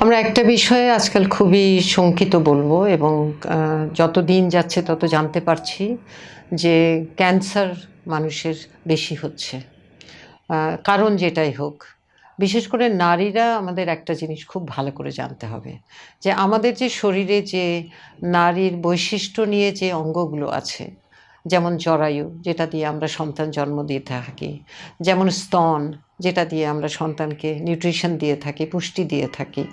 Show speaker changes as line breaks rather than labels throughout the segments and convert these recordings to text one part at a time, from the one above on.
আমরা একটা বিষয়ে আজকাল খুবই শঙ্কিত বলব এবং যত দিন যাচ্ছে তত জানতে পারছি যে ক্যান্সার মানুষের বেশি হচ্ছে। কারণ যেটাই হোক। বিশেষ করে নারীরা আমাদের একটা জিনিস খুব ভালো করে জানতে হবে। যে আমাদের যে শরীরে যে নারীর বৈশিষ্ট্য নিয়ে যে অঙ্গগুলো আছে যেমন জরায়ু, যেটা দিয়ে আমরা সন্তান জন্ম দিয়ে থাকি। যেমন স্তন, যেটা দিয়ে আমরা সন্তানকে নিউট্রিশন দিয়ে থাকি, পুষ্টি দিয়ে থাকি।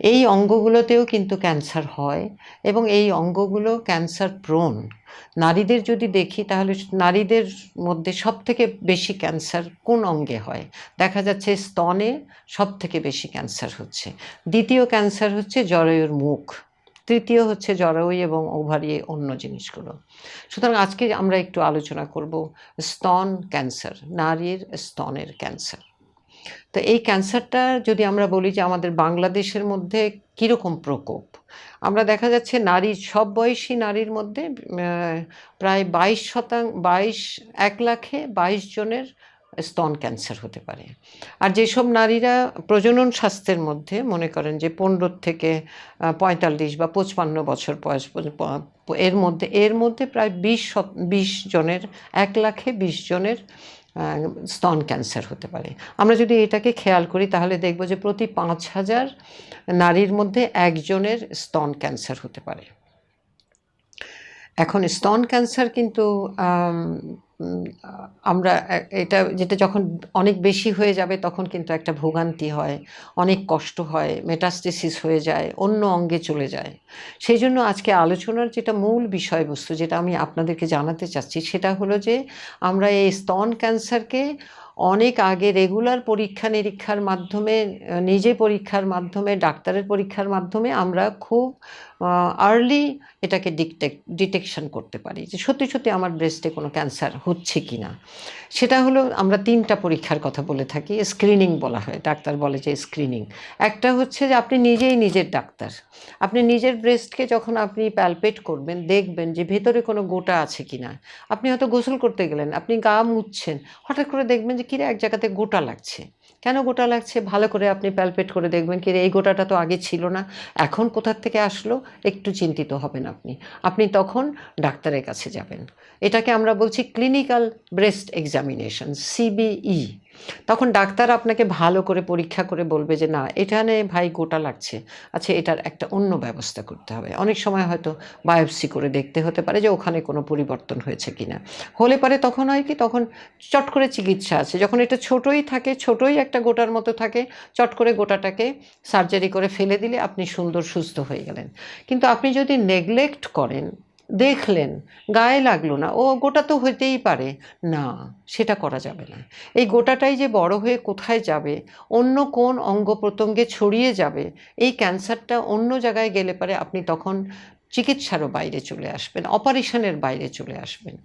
এই অঙ্গগুলোতেও কিন্তু ক্যান্সার হয় এবং এই অঙ্গগুলো ক্যান্সার প্রোন নারীদের যদি দেখি তাহলে নারীদের মধ্যে সব থেকে বেশি ক্যান্সার কোন অঙ্গে হয়? দেখা যাচ্ছে স্তনে সব থেকে বেশি ক্যান্সার হচ্ছে। দ্বিতীয় ক্যান্সার হচ্ছে জরায়ুর মুখ। তৃতীয় হচ্ছে জরায়ু এবং ওভারি অন্য জিনিসগুলো। সুতরাং আজকে আমরা একটু আলোচনা করব স্তন ক্যান্সার, নারীর স্তনের ক্যান্সার। তো এই ক্যান্সারটা যদি আমরা বলি যে আমাদের বাংলাদেশের মধ্যে কীরকম প্রকোপ, আমরা দেখা যাচ্ছে নারী, সব বয়সী নারীর মধ্যে প্রায় বাইশ শতাংশ বাইশ, এক লাখে বাইশ জনের স্তন ক্যান্সার হতে পারে। আর যেসব নারীরা প্রজনন স্বাস্থ্যের মধ্যে, মনে করেন যে পনেরো থেকে পঁয়তাল্লিশ বা পঁচপান্ন বছর বয়স এর মধ্যে এর মধ্যে প্রায় বিশ বিশ জনের, এক লাখে বিশ জনের স্তন ক্যান্সার হতে পারে। আমরা যদি এটাকে খেয়াল করি, তাহলে দেখব যে প্রতি পাঁচ হাজার নারীর মধ্যে একজনের স্তন ক্যান্সার হতে পারে। এখন স্তন ক্যান্সার কিন্তু আমরা এটা যেটা যখন অনেক বেশি হয়ে যাবে তখন কিন্তু একটা ভোগান্তি হয়, অনেক কষ্ট হয় মেটাস্টেসিস হয়ে যায়, অন্য অঙ্গে চলে যায়। সেই জন্য আজকে আলোচনার যেটা মূল বিষয়বস্তু যেটা আমি আপনাদেরকে জানাতে চাচ্ছি সেটা হলো যে আমরা এই স্তন ক্যান্সারকে অনেক আগে রেগুলার পরীক্ষা নিরীক্ষার মাধ্যমে নিজে পরীক্ষার মাধ্যমে, ডাক্তারের পরীক্ষার মাধ্যমে আমরা খুব আর্লি এটাকে ডিটেক্ট ডিটেকশন করতে পারি যে সত্যি সত্যি আমার ব্রেস্টে কোনো ক্যান্সার হচ্ছে কি না সেটা হলো আমরা তিনটা পরীক্ষার কথা বলে থাকি স্ক্রিনিং বলা হয়, ডাক্তার বলে যে স্ক্রিনিং একটা হচ্ছে যে আপনি নিজেই নিজের ডাক্তার। আপনি নিজের ব্রেস্টকে যখন আপনি প্যালপেট করবেন, দেখবেন যে ভেতরে কোনো গোটা আছে কি না আপনি হয়তো গোসল করতে গেলেন, আপনি গা মুছছেন, হঠাৎ করে দেখবেন যে কিরে এক জায়গাতে গোটা লাগছে। কেন গোটা লাগছে? ভালো করে আপনি প্যালপেট করে দেখবেন কিরে এই গোটাটা তো আগে ছিল না। এখন কোথার থেকে আসলো? একটু চিন্তিত হবেন আপনি। আপনি তখন ডাক্তারের কাছে যাবেন। এটাকে আমরা বলছি ক্লিনিক্যাল ব্রেস্ট এক্সামিনেশন সিবিই তখন ডাক্তার আপনাকে ভালো করে পরীক্ষা করে বলবে যে, না, এখানে ভাই গোটা লাগছে। আচ্ছা এটার একটা অন্য ব্যবস্থা করতে হবে। অনেক সময় হয়তো বায়োপসি করে দেখতে হতে পারে যে, ওখানে কোনো পরিবর্তন হয়েছে কিনা। হলে পারে তখন হয় কি, তখন চট করে চিকিৎসা আছে। যখন এটা ছোটই থাকে, ছোটই একটা গোটার মতো থাকে, চট করে গোটাটাকে সার্জারি করে ফেলে দিলে আপনি সুন্দর, সুস্থ হয়ে গেলেন। কিন্তু আপনি যদি নেগলেক্ট করেন দেখলেন, গায়ে লাগল না। ও গোটা তো হইতেই পারে। না, সেটা করা যাবে না। এই গোটাটাই যে বড় হয়ে কোথায় যাবে, অন্য কোন অঙ্গ প্রত্যঙ্গে ছড়িয়ে যাবে, এই ক্যান্সারটা অন্য জায়গায় গেলে পারে আপনি তখন চিকিৎসারও বাইরে চলে আসবেন, অপারেশনের বাইরে চলে আসবেন।